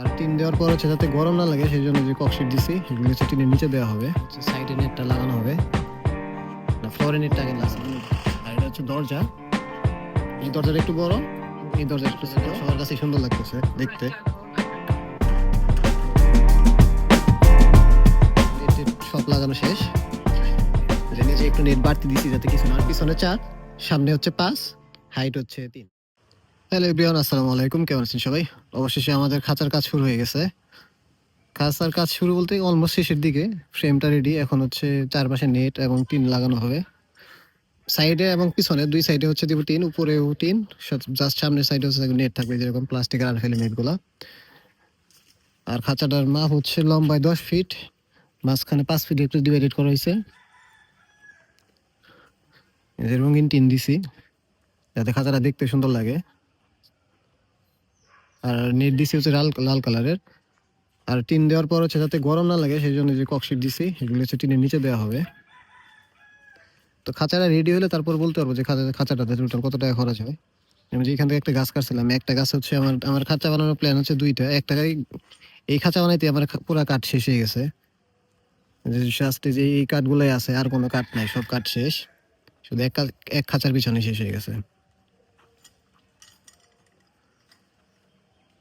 আর tin দেওয়ার পর হচ্ছে যাতে গরম না লাগে সেই জন্য যে ককশিট দিছি এগুলো হচ্ছে টিনের নিচে দেওয়া হবে। সাইডে নেটটা লাগানো হবে। না ফ্লোরে নেটটা আগে লাগানো। আর এটা হচ্ছে দরজা। এই দরজাটা একটু বড়, এই দরজা একটু সবার কাছে সুন্দর লাগতেছে দেখতে। সব লাগানো শেষ। নিচে একটু নেট বাড়তি দিছি যাতে কিছু না পিছনে চার, সামনে হচ্ছে পাঁচ হাইট হচ্ছে তিন। হ্যালো এভরিওয়ান, আসসালামু আলাইকুম। কেমন আছেন সবাই? অবশেষে আমাদের খাঁচার কাজ শুরু হয়ে গেছে। খাঁচার কাজ শুরু বলতে অলমোস্ট শেষের দিকে। ফ্রেমটা রেডি এখন হচ্ছে চারপাশে নেট এবং টিন লাগানো হবে। সাইডে এবং পিছনে, দুই সাইডে হচ্ছে দিব টিন উপরেও টিন জাস্ট সামনের সাইডে হচ্ছে নেট থাকবে, যেরকম প্লাস্টিকের আর ফেলে নেটগুলো আর খাঁচাটার মাপ হচ্ছে লম্বায় দশ ফিট মাঝখানে পাঁচ ফিট একটু ডিভাইডেড করা হয়েছে। যে রঙিন টিন দিছি, যাতে খাঁচাটা দেখতে সুন্দর লাগে। আর নেট দিছি হচ্ছে লাল লাল কালারের। আর টিন দেওয়ার পর হচ্ছে যাতে গরম না লাগে, সেই জন্য যে ককশিট দিছি, এগুলো হচ্ছে টিনের নিচে দেওয়া হবে। তো খাঁচাটা রেডি হলে তারপর বলতে পারব যে খাঁচা খাঁচাটাতে টোটাল কত টাকা খরচ হয়। আমি যে এখান থেকে একটা গাছ কাটছিলাম, একটা গাছ হচ্ছে আমার আমার খাঁচা বানানোর প্ল্যান হচ্ছে দুইটা। একটা গাড়ি এই খাঁচা বানাইতে আমার পুরা কাঠ শেষ হয়ে গেছে। শাস্তে যে এই কাঠগুলোই আছে, আর কোনো কাঠ নাই, সব কাঠ শেষ। শুধু এক এক খাঁচার পিছনে শেষ হয়ে গেছে।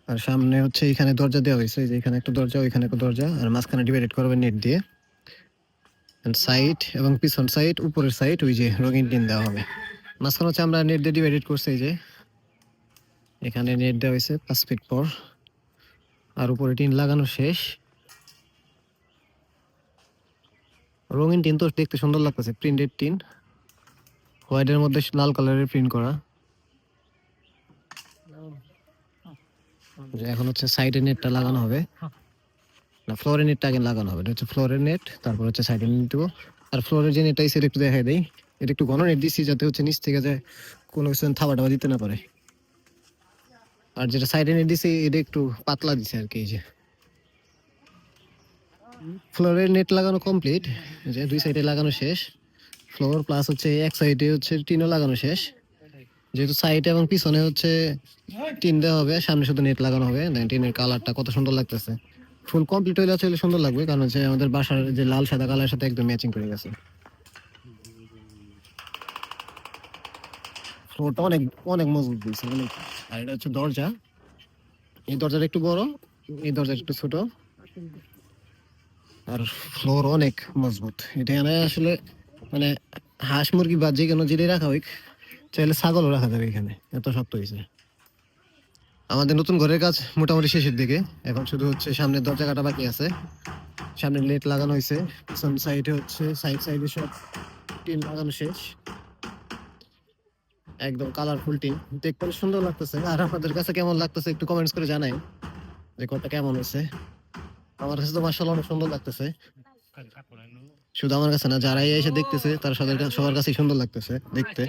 আর সামনে হচ্ছে এখানে দরজা দেওয়া হয়েছে যে এখানে একটা দরজা, ওইখানে একটা দরজা, আর মাঝখানে ডিভাইডেড করবে নেট দিয়ে। সাইড এবং পিছন সাইড উপরের সাইড ওই যে রঙিন টিন দেওয়া হবে। মাঝখানে হচ্ছে আমরা নেট দিয়ে ডিভাইডেড করছি, এই যে। এখানে নেট দেওয়া হয়েছে পাঁচ ফিট পর। আর উপরে টিন লাগানো শেষ। রঙিন টিন তো দেখতে সুন্দর লাগতেছে প্রিন্টেড টিন। হোয়াইটের মধ্যে লাল কালারের প্রিন্ট করা। এখন হচ্ছে সাইডে নেটটা লাগানো হবে। না ফ্লোরের নেটটা আগে লাগানো হবে। এটা হচ্ছে ফ্লোরের নেট তারপর হচ্ছে সাইডে নেট দেবো। আর ফ্লোরের যে নেটটা সেটা একটু দেখাই দেই। এটা একটু ঘন নেট দিচ্ছি যাতে হচ্ছে নিচ থেকে যায় কোনো কিছু থাবা টাবা দিতে না পারে। আর যেটা সাইডে নেট দিছি, এটা একটু পাতলা দিছে আর কি, এই যে। ফ্লোরের নেট লাগানো কমপ্লিট যে দুই সাইডে লাগানো শেষ। ফ্লোর প্লাস হচ্ছে এক সাইডে হচ্ছে টিনও লাগানো শেষ। যেহেতু সাইডে এবং পিছনে হচ্ছে টিন দেওয়া হবে সামনে শুধু নেট লাগানো হবে। টিনের কালারটা কত সুন্দর লাগতেছে। ফুল কমপ্লিট হইলে আসলে সুন্দর লাগবে, কারণ হচ্ছে আমাদের বাসার যে লাল সাদা কালারের সাথে একদম ম্যাচিং করে গেছে। ফ্লোরটা অনেক অনেক মজবুত দিয়েছে আর এটা হচ্ছে দরজা। এই দরজাটা একটু বড়, এই দরজাটা একটু ছোট। আর ফ্লোর অনেক মজবুত। এটা আসলে মানে হাঁস মুরগি বা যে কোনো যেটাই রাখা হোক চাইলে ছাগলও রাখা যাবে এখানে, এত শক্ত হয়েছে। আমাদের নতুন ঘরের কাজ মোটামুটি শেষের দিকে। এখন শুধু হচ্ছে সামনের দরজা কাটা বাকি আছে। সামনে লেট লাগানো হয়েছে। পিছন সাইডে হচ্ছে সাইড সাইডে সব টিন লাগানো শেষ। একদম কালারফুল টিন। দেখতে সুন্দর লাগতেছে। আর আপনাদের কাছে কেমন লাগতেছে একটু কমেন্টস করে জানাই। যে ঘরটা কেমন হয়েছে? আমার কাছে তো মার্শাল্লাহ অনেক সুন্দর লাগতেছে। শুধু আমার কাছে না, যারাই এসে দেখতেছে, তারা সবার কাছে সবার কাছেই সুন্দর লাগতেছে দেখতে।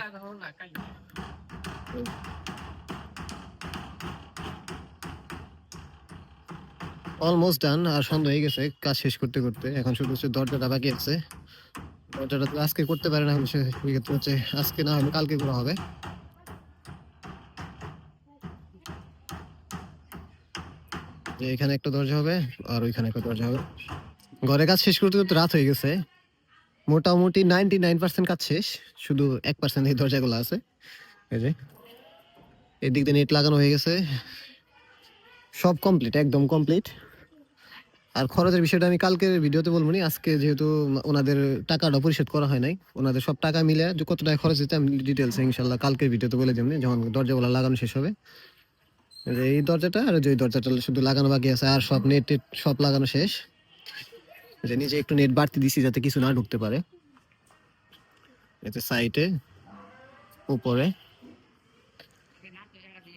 অলমোস্ট ডান আর সন্ধ্যা হয়ে গেছে, কাজ শেষ করতে করতে। এখন শুধু হচ্ছে দরজাটা বাকি আছে। দরজাটা তো আজকে করতে পারে না হচ্ছে আজকে না হলে কালকে করা হবে। এখানে একটা দরজা হবে, আর ওইখানে একটা দরজা হবে। ঘরে কাজ শেষ করতে করতে রাত হয়ে গেছে। মোটামুটি নাইনটি নাইন পার্সেন্ট কাজ শেষ, শুধু এক পার্সেন্ট এই দরজাগুলো আছে। এই যে, এদিক দিয়ে নেট লাগানো হয়ে গেছে। সব কমপ্লিট একদম কমপ্লিট আর খরচের বিষয়টা আমি কালকের ভিডিওতে বলব নি। আজকে যেহেতু ওনাদের টাকাটা পরিশোধ করা হয় নাই, ওনাদের সব টাকা মিলে কত টাকা খরচ হচ্ছে আমি ডিটেলস ইনশাল্লাহ কালকের ভিডিওতে বলে দেবনি যখন দরজাগুলো লাগানো শেষ হবে। এই দরজাটা আর ওই দরজাটা শুধু লাগানো বাকি আছে, আর সব নেট টেট সব লাগানো শেষ। যে নিচে একটু নেট বাড়তি দিছি যাতে কিছু না ঢুকতে পারে। এতে সাইটে উপরে।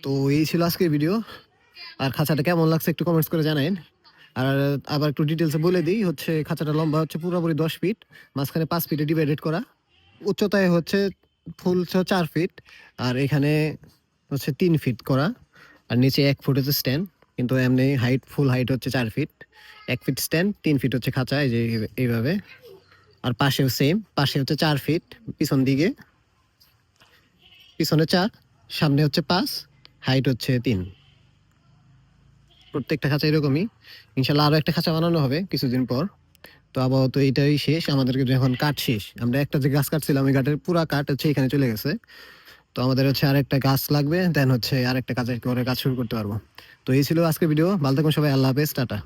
তো এই ছিল আজকের ভিডিও। আর খাঁচাটা কেমন লাগছে একটু কমেন্টস করে জানাইন। আর, আবার একটু ডিটেলসে বলে দিই, হচ্ছে খাঁচাটা লম্বা হচ্ছে পুরোপুরি দশ ফিট মাঝখানে পাঁচ ফিটে ডিভাইডেড করা। উচ্চতায় হচ্ছে ফুল চার ফিট আর এখানে হচ্ছে তিন ফিট করা। আর নিচে এক ফুট হচ্ছে স্ট্যান্ড কিন্তু এমনি হাইট ফুল হাইট হচ্ছে চার ফিট এক ফিট স্ট্যান্ড তিন ফিট হচ্ছে খাঁচা, এই যে এইভাবে। আর পাশেও সেম পাশে হচ্ছে চার ফিট পিছন দিকে। পিছনে চার, সামনে হচ্ছে পাঁচ হাইট হচ্ছে তিন। প্রত্যেকটা খাঁচা এরকমই। ইনশাল্লাহ আরও একটা খাঁচা বানানো হবে কিছুদিন পর। তো আপাতত এইটাই শেষ, আমাদেরকে যখন কাঠ শেষ। আমরা একটা যে গাছ কাটছিলাম, ওই কাঠের পুরো কাঠ হচ্ছে এখানে চলে গেছে। তো আমাদের হচ্ছে আর একটা গাছ লাগবে, দেন হচ্ছে আরেকটা কাজের করে কাজ শুরু করতে পারব। তো এই ছিল আজকে ভিডিও, ভালো থাকুন সবাই, আল্লাহ হাফেজ, টাটা।